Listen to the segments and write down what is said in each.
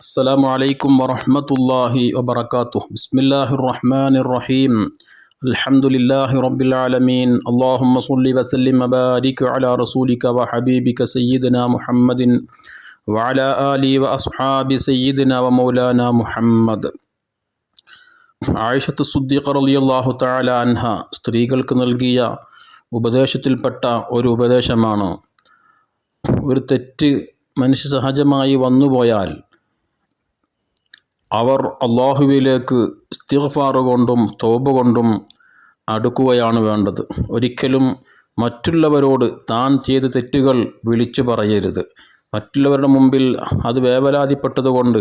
السلام عليكم ورحمة الله وبركاته بسم الله الرحمن الرحيم الحمد لله رب العالمين اللهم صل وسلم وبارك على رسولك وحبيبك سيدنا محمد وعلى آله وأصحاب سيدنا ومولانا محمد ആയിഷത്ത് സുദ്ദീഖ് റളിയല്ലാഹു തആല അൻഹ സ്ത്രീകൾക്ക് നൽകിയ ഉപദേശത്തിൽപ്പെട്ട ഒരു ഉപദേശമാണ് ഒരു തെറ്റ് മനുഷ്യ സഹജമായി വന്നുപോയാൽ അവർ അള്ളാഹുവിലേക്ക് ഇസ്തിഗ്ഫാർ കൊണ്ടും തോബ കൊണ്ടും അടുക്കുകയാണ് വേണ്ടത്. ഒരിക്കലും മറ്റുള്ളവരോട് താൻ ചെയ്ത തെറ്റുകൾ വിളിച്ചു പറയരുത്. മറ്റുള്ളവരുടെ മുമ്പിൽ അത് വേവലാതിപ്പെട്ടതുകൊണ്ട്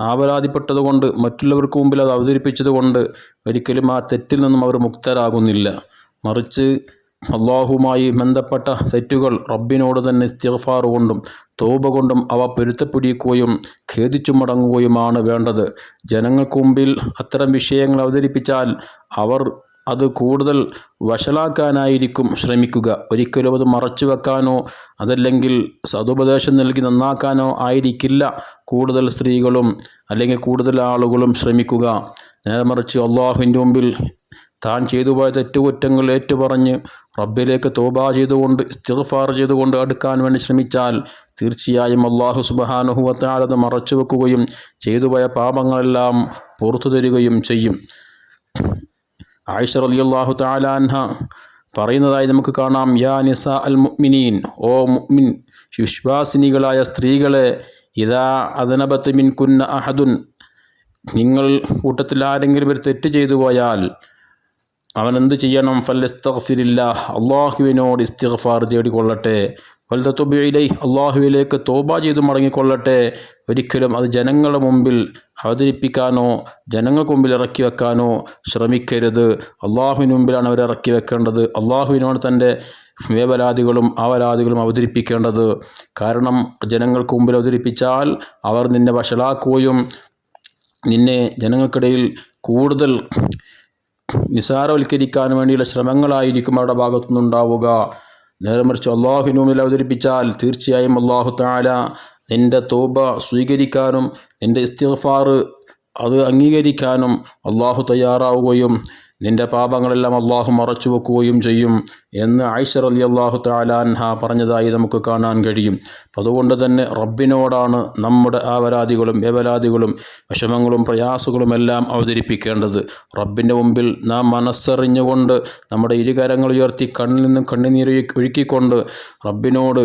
ആവലാതിപ്പെട്ടതുകൊണ്ട് മറ്റുള്ളവർക്ക് മുമ്പിൽ അത് അവതരിപ്പിച്ചതുകൊണ്ട് ഒരിക്കലും ആ തെറ്റിൽ നിന്നും അവർ മുക്തരാകുന്നില്ല. മറിച്ച് അള്ളാഹുമായി ബന്ധപ്പെട്ട തെറ്റുകൾ റബ്ബിനോട് തന്നെ ഇസ്തിഗ്ഫാർ കൊണ്ടും കൊണ്ടും അവ പൊരുത്തപ്പിടിക്കുകയും ഖേദിച്ചു മടങ്ങുകയുമാണ് വേണ്ടത്. ജനങ്ങൾക്ക് മുമ്പിൽ അത്തരം വിഷയങ്ങൾ അവതരിപ്പിച്ചാൽ അവർ അത് കൂടുതൽ വഷളാക്കാനായിരിക്കും ശ്രമിക്കുക. ഒരിക്കലും അത് മറച്ചു വെക്കാനോ അതല്ലെങ്കിൽ സതുപദേശം നൽകി നന്നാക്കാനോ ആയിരിക്കില്ല കൂടുതൽ സ്ത്രീകളും അല്ലെങ്കിൽ കൂടുതൽ ആളുകളും ശ്രമിക്കുക. നേരെ മറിച്ച് അള്ളാഹുവിന്റെ മുമ്പിൽ താൻ ചെയ്തു പോയ തെറ്റുകുറ്റങ്ങൾ ഏറ്റുപറഞ്ഞ് റബ്ബിലേക്ക് തോബ ചെയ്തുകൊണ്ട് ഇസ്തിഫാർ ചെയ്തുകൊണ്ട് അടുക്കാൻ വേണ്ടി ശ്രമിച്ചാൽ തീർച്ചയായും അള്ളാഹു സുബഹാനുഹുവത്താലത് മറച്ചു വെക്കുകയും ചെയ്തു പോയ പാപങ്ങളെല്ലാം പുറത്തു തരികയും ചെയ്യും. ആയിഷർ അലി അള്ളാഹു താലാൻഹ പറയുന്നതായി നമുക്ക് കാണാം യാ നിസ അൽ മുഅ്മിനീൻ ഓ മുഅ്മിൻ വിശ്വാസിനികളായ സ്ത്രീകളെ ഇതാ അദനബത്ത് മിൻ കുന്ന അഹദുൻ നിങ്ങൾ കൂട്ടത്തിൽ ആരെങ്കിലും ഒരു തെറ്റ് ചെയ്തു പോയാൽ അവൻ എന്ത് ചെയ്യണം? ഫല്ലസ്തഗ്ഫിരില്ല അള്ളാഹുവിനോട് ഇസ്തിഗ്ഫാർ തേടിക്കൊള്ളട്ടെ. വലുതുബിയിലേ അള്ളാഹുവിലേക്ക് തോബ ചെയ്ത് മടങ്ങിക്കൊള്ളട്ടെ. ഒരിക്കലും അത് ജനങ്ങളുടെ മുമ്പിൽ അവതരിപ്പിക്കാനോ ജനങ്ങൾക്ക് മുമ്പിൽ ഇറക്കി വെക്കാനോ ശ്രമിക്കരുത്. അള്ളാഹുവിന് മുമ്പിലാണ് അവരെ ഇറക്കി വെക്കേണ്ടത്. അള്ളാഹുവിനോട് തന്റെ വേവലാദികളും ആവലാദികളും അവതരിപ്പിക്കേണ്ടത്. കാരണം ജനങ്ങൾക്ക് മുമ്പിൽ അവതരിപ്പിച്ചാൽ അവർ നിന്നെ വഷളാക്കുകയും നിന്നെ ജനങ്ങൾക്കിടയിൽ കൂടുതൽ നിസാരവൽക്കരിക്കാൻ വേണ്ടിയുള്ള ശ്രമങ്ങളായിരിക്കും അവരുടെ ഭാഗത്തുനിന്നുണ്ടാവുക. നേരെ മറിച്ച് അള്ളാഹുവിന് മുമ്പിൽ അവതരിപ്പിച്ചാൽ തീർച്ചയായും അള്ളാഹു താല നിന്റെ തോബ സ്വീകരിക്കാനും നിന്റെ ഇസ്തിഗ്ഫാർ അത് അംഗീകരിക്കാനും അള്ളാഹു തയ്യാറാവുകയും നിന്റെ പാപങ്ങളെല്ലാം അള്ളാഹു മറച്ചു വെക്കുകയും ചെയ്യും എന്ന് ഐഷർ അലി അള്ളാഹു താലാൻഹ പറഞ്ഞതായി നമുക്ക് കാണാൻ കഴിയും. അതുകൊണ്ട് തന്നെ റബ്ബിനോടാണ് നമ്മുടെ ആവരാധികളും വ്യവലാദികളും വിഷമങ്ങളും പ്രയാസങ്ങളും എല്ലാം അവതരിപ്പിക്കേണ്ടത്. റബ്ബിന്റെ മുമ്പിൽ നാം മനസ്സറിഞ്ഞുകൊണ്ട് നമ്മുടെ ഇരുകരങ്ങൾ ഉയർത്തി കണ്ണിൽ നിന്നും കണ്ണുനീര് ഒഴുക്കിക്കൊണ്ട് റബ്ബിനോട്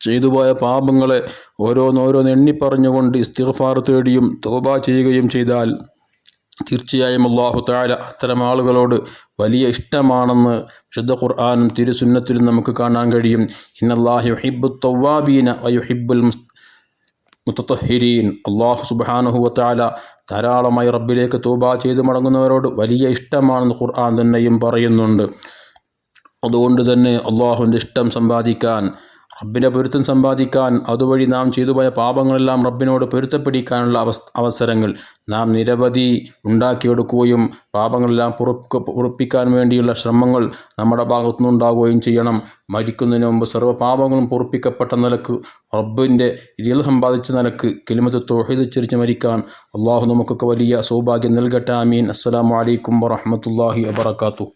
ചെയ്തുപോയ പാപങ്ങളെ ഓരോന്നോരോന്ന് എണ്ണിപ്പറഞ്ഞുകൊണ്ട് ഇസ്തിഫാർ തേടിയും തോബ ചെയ്യുകയും ചെയ്താൽ തീർച്ചയായും അള്ളാഹു താല അത്തരം ആളുകളോട് വലിയ ഇഷ്ടമാണെന്ന് വിശുദ്ധ ഖുർആാനും തിരുസുന്നത്തിലും നമുക്ക് കാണാൻ കഴിയും. ഇന്നല്ലാഹി ഹിബു തവാബീന വയുഹിബുൽ മുത്തഹിരീൻ അള്ളാഹു സുബാനുഹുവത്താല ധാരാളമായി റബ്ബിലേക്ക് തൂബ ചെയ്തു മടങ്ങുന്നവരോട് വലിയ ഇഷ്ടമാണെന്ന് ഖുർആൻ തന്നെയും പറയുന്നുണ്ട്. അതുകൊണ്ട് തന്നെ അള്ളാഹുവിന്റെ ഇഷ്ടം സമ്പാദിക്കാൻ റബ്ബിന്റെ പൊരുത്തം സമ്പാദിക്കാൻ അതുവഴി നാം ചെയ്തുപോയ പാപങ്ങളെല്ലാം റബ്ബിനോട് പൊരുത്തപ്പെടിക്കാനുള്ള അവസ് അവസരങ്ങൾ നാം നിരവധി ഉണ്ടാക്കിയെടുക്കുകയും പാപങ്ങളെല്ലാം പുറപ്പ് പുറപ്പിക്കാൻ വേണ്ടിയുള്ള ശ്രമങ്ങൾ നമ്മുടെ ഭാഗത്തുനിന്നുണ്ടാവുകയും ചെയ്യണം. മരിക്കുന്നതിന് മുമ്പ് സർവ പാപങ്ങളും പുറപ്പിക്കപ്പെട്ട നിലയ്ക്ക് റബ്ബിന്റെ രീതിയിൽ സമ്പാദിച്ച നിലയ്ക്ക് കിലിമത്ത് തൊഴിൽ ചിരിച്ച് മരിക്കാൻ അള്ളാഹു നമുക്കൊക്കെ വലിയ സൗഭാഗ്യം നൽകട്ടെ. ആമീൻ. അസ്സലാമു അലൈക്കും വറഹമത്തല്ലാഹി വബർക്കാത്തു